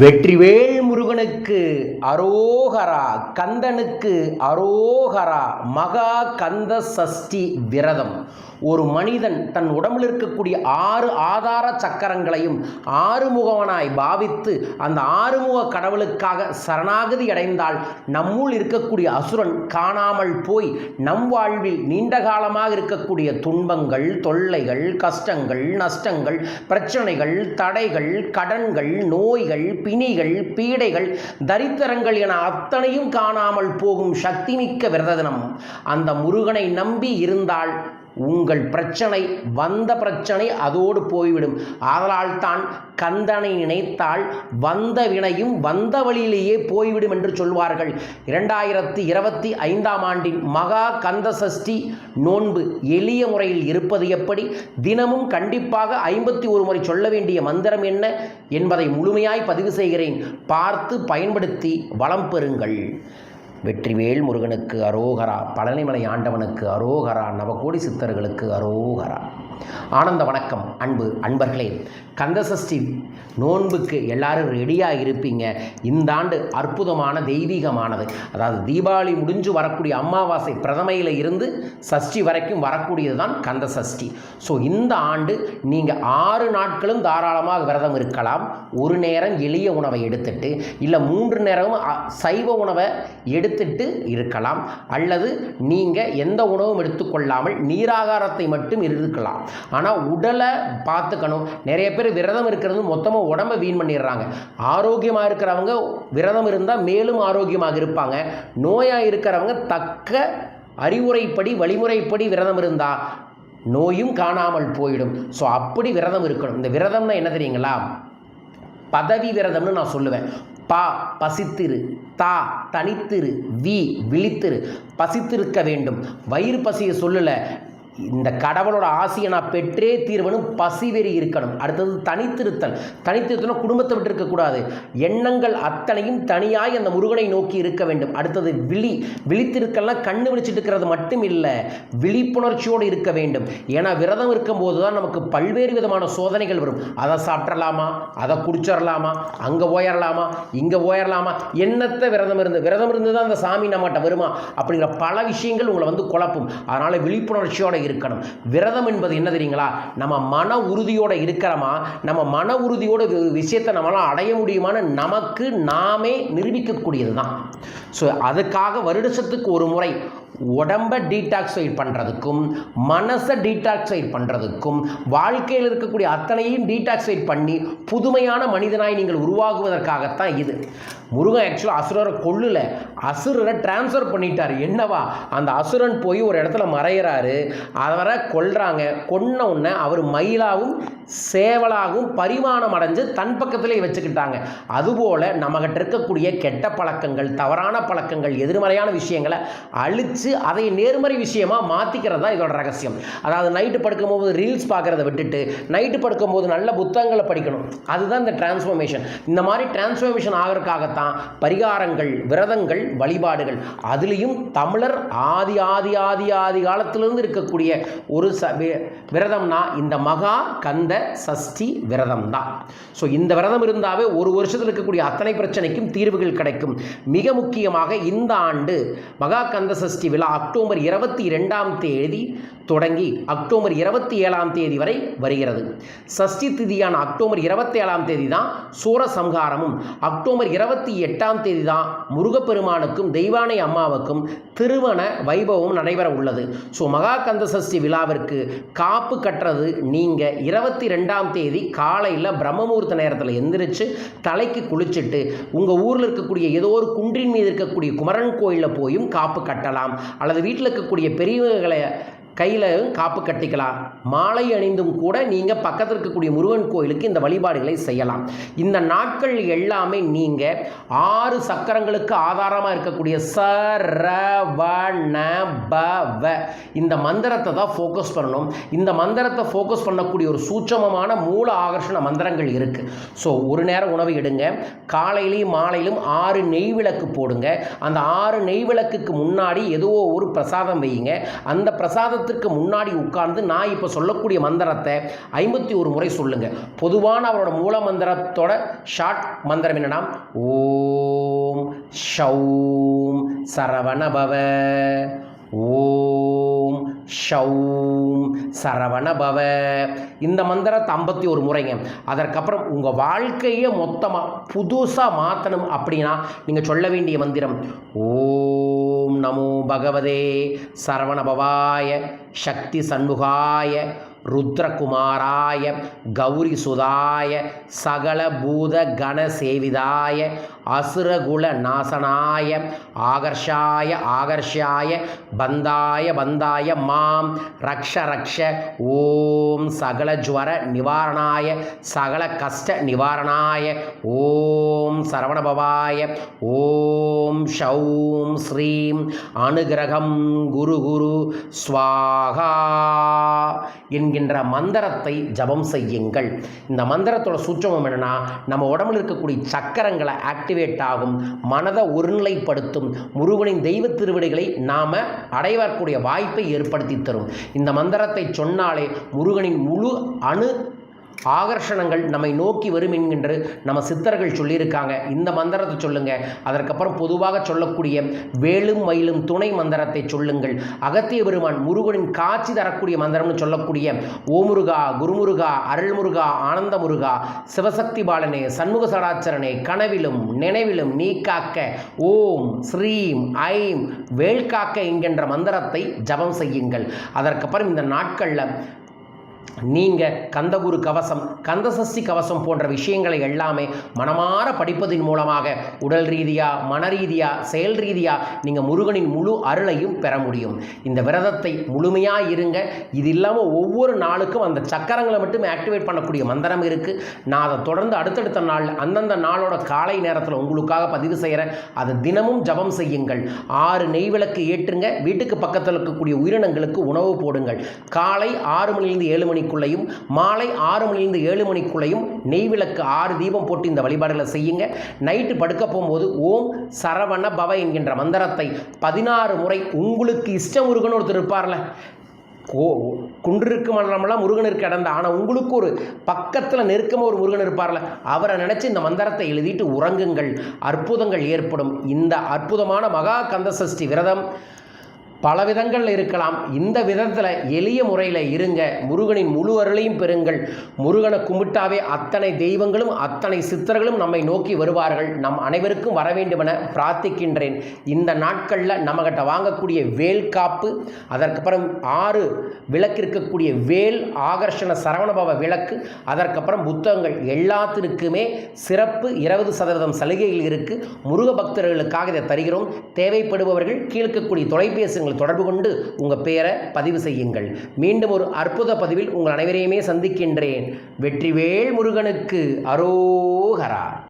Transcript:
வெற்றிவேல் முருகனுக்கு அரோகரா கந்தனுக்கு அரோகரா மகா கந்த சஷ்டி விரதம். ஒரு மனிதன் தன் உடம்பில் இருக்கக்கூடிய ஆறு ஆதார சக்கரங்களையும் ஆறுமுகவனாய் பாவித்து அந்த ஆறுமுக கடவுளுக்காக சரணாகதி அடைந்தால் நம்முள் இருக்கக்கூடிய அசுரன் காணாமல் போய் நம் வாழ்வில் நீண்ட காலமாக இருக்கக்கூடிய துன்பங்கள் தொல்லைகள் கஷ்டங்கள் நஷ்டங்கள் பிரச்சனைகள் தடைகள் கடன்கள் நோய்கள் பிணிகள் பீடைகள் தரித்திரங்கள் என அத்தனையும் காணாமல் போகும் சக்தி மிக்க விரத தினம் அந்த முருகனை நம்பி இருந்தால் உங்கள் பிரச்சனை வந்த பிரச்சனை அதோடு போய்விடும். ஆதலால் தான் கந்தனை நினைத்தால் வந்த வினையும் வந்த வழியிலேயே போய்விடும் என்று சொல்வார்கள். இரண்டாயிரத்தி இருபத்தி ஐந்தாம் ஆண்டின் மகா கந்த சஷ்டி நோன்பு எளிய முறையில் இருப்பது எப்படி? தினமும் கண்டிப்பாக ஐம்பத்தி ஒரு முறை சொல்ல வேண்டிய மந்திரம் என்ன என்பதை முழுமையாய் பதிவு செய்கிறேன். பார்த்து பயன்படுத்தி வளம் பெறுங்கள். வெற்றிவேல் முருகனுக்கு அரோகரா பழனிமலை ஆண்டவனுக்கு அரோகரா நவகோடி சித்தர்களுக்கு அரோகரா. ஆனந்த வணக்கம் அன்பு அன்பர்களே. கந்தசஷ்டி நோன்புக்கு எல்லாரும் ரெடியாக இருப்பீங்க. இந்த ஆண்டு அற்புதமான தெய்வீகமானது. அதாவது தீபாவளி முடிஞ்சு வரக்கூடிய அமாவாசை பிரதமையில் இருந்து சஷ்டி வரைக்கும் வரக்கூடியது தான் கந்த சஷ்டி ஸோ இந்த ஆண்டு நீங்கள் ஆறு நாட்களும் தாராளமாக விரதம் இருக்கலாம். ஒரு நேரம் எளிய உணவை எடுத்துட்டு இல்லை மூன்று நேரமும் அ- சைவ உணவை எடு எடுத்துட்டு இருக்கலாம். அல்லது நீங்கள் எந்த உணவும் எடுத்துக்கொள்ளாமல் நீராகாரத்தை மட்டும் இருக்கலாம். ஆனால் உடலை பார்த்துக்கணும். நிறைய பேர் விரதம் இருக்கிறது மொத்தமாக உடம்பை வீண் பண்ணிடுறாங்க. ஆரோக்கியமாக இருக்கிறவங்க விரதம் இருந்தால் மேலும் ஆரோக்கியமாக இருப்பாங்க. நோயாக இருக்கிறவங்க தக்க அறிவுரைப்படி வழிமுறைப்படி விரதம் இருந்தால் நோயும் காணாமல் போயிடும். ஸோ அப்படி விரதம் இருக்கணும். இந்த விரதம்னா என்ன தெரியுங்களா? பதவி விரதம்னு நான் சொல்லுவேன். பா பசித்திரு. தா தனித்திரு. வி விழித்திரு. பசித்திருக்க வேண்டும். வயிறு பசியை சொல்லலை. இந்த கடவுளோட ஆசையை நான் பெற்றே தீர்வனும் பசிவெறி இருக்கணும். அடுத்தது தனித்திருத்தல். தனித்திருத்தனும் குடும்பத்தை விட்டு இருக்கக்கூடாது எண்ணங்கள் அத்தனையும் தனியாய் அந்த முருகனை நோக்கி இருக்க வேண்டும். அடுத்தது விழி. விழித்திருக்கலாம் கண்ணு விழிச்சிட்டு இருக்கிறது மட்டும் இல்லை விழிப்புணர்ச்சியோடு இருக்க வேண்டும். ஏன்னா விரதம் இருக்கும்போது தான் நமக்கு பல்வேறு விதமான சோதனைகள் வரும். அதை சாப்பிட்றலாமா அதை குடிச்சிடலாமா அங்கே போயிடலாமா இங்கே ஓயரலாமா? என்னத்தை விரதம் இருந்து? விரதம் இருந்து தான் அந்த சாமி நம்மகிட்ட வருமா? அப்படிங்கிற பல விஷயங்கள் உங்களை வந்து குழப்பும். அதனால் விழிப்புணர்ச்சியோடு இருக்கணும். விரதம் என்பது என்ன தெரியுங்களா? நம்ம மன உறுதியோடு இருக்கிறோமா? நம்ம மன உறுதியோட விஷயத்தை நம்மளால் அடைய முடியுமான்னு நமக்கு நாமே நிரூபிக்கக்கூடியது தான் ஸோ அதுக்காக வருடத்துக்கு ஒரு முறை உடம்பை டீடாக்ஸைட் பண்ணுறதுக்கும் மனசை டீடாக்ஸைட் பண்ணுறதுக்கும் வாழ்க்கையில் இருக்கக்கூடிய அத்தனையும் டீடாக்ஸைட் பண்ணி புதுமையான மனிதனாய் நீங்கள் உருவாகுவதற்காகத்தான் இது. முருகன் ஆக்சுவலாக அசுரரை கொள்ளில் அசுரரை டிரான்ஸ்ஃபர் பண்ணிட்டார். என்னவா? அந்த அசுரன் போய் ஒரு இடத்துல மறையிறாரு. அவரை கொல்றாங்க. கொன்ன உடனே அவர் மயிலாகவும் சேவலாகவும் பரிமாணம் அடைஞ்சு தன் பக்கத்திலே வச்சுக்கிட்டாங்க. அதுபோல் நம்மகிட்ட இருக்கக்கூடிய கெட்ட பழக்கங்கள் தவறான பழக்கங்கள் எதிர்மறையான விஷயங்களை அழித்து அதை நேர்மறை விஷயமா மாற்றிக்கிறது தான் இதோட ரகசியம். அதாவது நைட்டு படுக்கும்போது ரீல்ஸ் பார்க்குறத விட்டுட்டு நைட்டு படுக்கும்போது நல்ல புத்தகங்களை படிக்கணும். அதுதான் இந்த டிரான்ஸ்ஃபர்மேஷன் இந்த மாதிரி டிரான்ஸ்ஃபர்மேஷன் ஆகிறதுக்காகத்தான் பரிகாரங்கள் விரதங்கள் வழிபாடுகள். அதுலேயும் தமிழர் ஆதி ஆதி ஆதி ஆதி காலத்திலிருந்து இருக்கக்கூடிய ஒரு ச வி- விரதம்னா இந்த மகா கந்த சஷ்டி விரதம் தான் ஸோ இந்த விரதம் இருந்தாவே ஒரு வருஷத்தில் இருக்கக்கூடிய அத்தனை பிரச்சனைக்கும் தீர்வுகள் கிடைக்கும். மிக முக்கியமாக இந்த ஆண்டு மகா கந்த சஷ்டி விழா அக்டோபர் இருபத்தி ரெண்டாம் தேதி தொடங்கி அக்டோபர் இருபத்தி ஏழாம் தேதி வரை வருகிறது. சஷ்டி திதியான அக்டோபர் இருபத்தி ஏழாம் தேதி தான் சூரசம்ஹாரமும். அக்டோபர் இருபத்தி எட்டாம் தேதி தான் முருகப்பெருமானுக்கும் தெய்வானை அம்மாவுக்கும் திருவண வைபவம் நடைபெற உள்ளது. ஸோ மகா கந்த சஷ்டி விழாவிற்கு காப்பு கட்டுறது நீங்கள் இருபத்தி ரெண்டாம் தேதி காலையில் பிரம்மமூர்த்த நேரத்தில் எந்திரிச்சு தலைக்கு குளிச்சுட்டு உங்கள் ஊரில் இருக்கக்கூடிய ஏதோ ஒரு குன்றின் மீது இருக்கக்கூடிய குமரன் கோயிலில் போயும் காப்பு கட்டலாம். அல்லது வீட்டில் இருக்கக்கூடிய பெரியவர்களை கையில் காப்பு கட்டிக்கலாம். மாலை அணிந்தும் கூட நீங்கள் பக்கத்தில் இருக்கக்கூடிய முருகன் கோயிலுக்கு இந்த வழிபாடுகளை செய்யலாம். இந்த நாட்கள் எல்லாமே நீங்கள் ஆறு சக்கரங்களுக்கு ஆதாரமாக இருக்கக்கூடிய ச ர இந்த மந்திரத்தை தான் ஃபோக்கஸ் பண்ணணும். இந்த மந்திரத்தை ஃபோக்கஸ் பண்ணக்கூடிய ஒரு சூட்சமமான மூல ஆகர்ஷண மந்திரங்கள் இருக்குது ஸோ ஒரு நேரம் உணவு எடுங்க. காலையிலையும் மாலையிலும் ஆறு நெய் விளக்கு போடுங்க. அந்த ஆறு நெய் விளக்குக்கு முன்னாடி ஏதோ ஒரு பிரசாதம் வையுங்க. அந்த பிரசாதத்தை மண்டபத்திற்கு முன்னாடி உட்கார்ந்து நான் இப்போ சொல்லக்கூடிய மந்திரத்தை ஐம்பத்தி ஒரு முறை சொல்லுங்க. பொதுவான அவரோட மூல மந்திரத்தோட ஷார்ட் மந்திரம் என்னன்னா ஓம் ஷௌம் சரவணபவ ஓம் ஷௌம் சரவணபவ. இந்த மந்திரத்தை ஐம்பத்தி ஒரு முறைங்க. அதற்கப்புறம் உங்கள் வாழ்க்கையை மொத்தமாக புதுசாக மாற்றணும் அப்படின்னா நீங்கள் சொல்ல வேண்டிய மந்திரம் ஓம் நமோ பகவதே சரவணபவாய சக்தி சண்முகாய ருத்ரகுமாராய கௌரி சுதாய சகலபூத கண சேவிதாய அசுரகுல நாசனாய ஆகர்ஷாய ஆகர்ஷாய பந்தாய பந்தாய மாம் ரக்ஷ ரக்ஷ ஓம் சகல ஜுவர நிவாரணாய சகல கஷ்ட நிவாரணாய ஓம் சரவணபவாய ஓம் ஷௌம் ஸ்ரீம் அனுகிரகம் குரு குரு ஸ்வாகா என்கிற என்கின்ற மந்திரத்தை ஜபம் செய்யுங்கள். இந்த மந்திரத்தோட சூட்சமம் என்னென்னா நம்ம உடம்புல இருக்கக்கூடிய சக்கரங்களை ஆக்டிவேட் ஆகும் மனதை ஒருநிலைப்படுத்தும் முருகனின் தெய்வ திருவிடைகளை நாம் அடைவக்கூடிய வாய்ப்பை ஏற்படுத்தி தரும். இந்த மந்திரத்தை சொன்னாலே முருகனின் முழு அணு ஆகர்ஷணங்கள் நம்மை நோக்கி வரும் என்கின்ற நம்ம சித்தர்கள் சொல்லியிருக்காங்க. இந்த மந்திரத்தை சொல்லுங்க. அதற்கப்புறம் பொதுவாக சொல்லக்கூடிய வேலும் மயிலும் துணை மந்திரத்தை சொல்லுங்கள். அகத்திய பெருமான் முருகனின் காட்சி தரக்கூடிய மந்திரம்னு சொல்லக்கூடிய ஓமுருகா குருமுருகா அருள்முருகா ஆனந்த முருகா சிவசக்தி பாலனே சண்முக சடாச்சரனே கனவிலும் நினைவிலும் நீ காக்க ஓம் ஸ்ரீம் ஐம் வேல்காக்க என்கின்ற மந்திரத்தை ஜபம் செய்யுங்கள். அதற்கப்புறம் இந்த நாட்களில் நீங்கள் கந்தகுரு கவசம் கந்தசஸ்தி கவசம் போன்ற விஷயங்களை எல்லாமே மனமாற படிப்பதின் மூலமாக உடல் ரீதியாக மன ரீதியாக செயல் ரீதியாக நீங்கள் முருகனின் முழு அருளையும் பெற முடியும். இந்த விரதத்தை முழுமையாக இருங்க. இது இல்லாமல் ஒவ்வொரு நாளுக்கும் அந்த சக்கரங்களை மட்டும் ஆக்டிவேட் பண்ணக்கூடிய மந்திரம் இருக்குது நான் அதை தொடர்ந்து அடுத்தடுத்த நாள் அந்தந்த நாளோட காலை நேரத்தில் உங்களுக்காக பதிவு செய்கிறேன் அதை தினமும் ஜபம் செய்யுங்கள். ஆறு நெய் விளக்கு ஏற்றுங்க. வீட்டுக்கு பக்கத்தில் இருக்கக்கூடிய உயிரினங்களுக்கு உணவு போடுங்கள். காலை ஆறு மணிலிருந்து ஏழு மணிக்கு மணிக்குள்ளேயும் மாலை ஆறு மணிலிருந்து ஏழு மணிக்குள்ளேயும் நெய் விளக்கு ஆறு தீபம் போட்டு இந்த வழிபாடுகளை செய்யுங்க. நைட்டு படுக்க போகும்போது ஓம் சரவண பவ என்கின்ற மந்திரத்தை பதினாறு முறை உங்களுக்கு இஷ்ட முருகன் ஒருத்தர் இருப்பார்ல. கோ குன்றிருக்கு மண்டலமெல்லாம் முருகனுக்கு இடந்த ஆனால் உங்களுக்கு ஒரு பக்கத்தில் நெருக்கமாக ஒரு முருகன் இருப்பார்ல. அவரை நினச்சி இந்த மந்திரத்தை எழுதிட்டு உறங்குங்கள். அற்புதங்கள் ஏற்படும். இந்த அற்புதமான மகா கந்தசஷ்டி விரதம் பல விதங்களில் இருக்கலாம். இந்த விதத்தில் எளிய முறையில் இருங்க. முருகனின் முழு அருளையும் பெறுங்கள். முருகனை கும்பிட்டாவே அத்தனை தெய்வங்களும் அத்தனை சித்தர்களும் நம்மை நோக்கி வருவார்கள். நம் அனைவருக்கும் வர வேண்டுமென பிரார்த்திக்கின்றேன். இந்த நாட்களில் நம்மகிட்ட வாங்கக்கூடிய வேல் காப்பு அதற்கப்புறம் ஆறு விளக்கு இருக்கக்கூடிய வேல் ஆகர்ஷண சரவணபவ விளக்கு அதற்கப்புறம் புத்தகங்கள் எல்லாத்திற்குமே சிறப்பு இருபது சதவீதம் சலுகைகள் இருக்குது முருக பக்தர்களுக்காக இதை தருகிறோம். தேவைப்படுபவர்கள் கீழ்க்கக்கூடிய உங்களை தொடர்பு கொண்டு உங்கள் பெயரை பதிவு செய்யுங்கள். மீண்டும் ஒரு அற்புத பதிவில் உங்கள் அனைவரையுமே சந்திக்கின்றேன். வெற்றிவேல் முருகனுக்கு அரோகரா.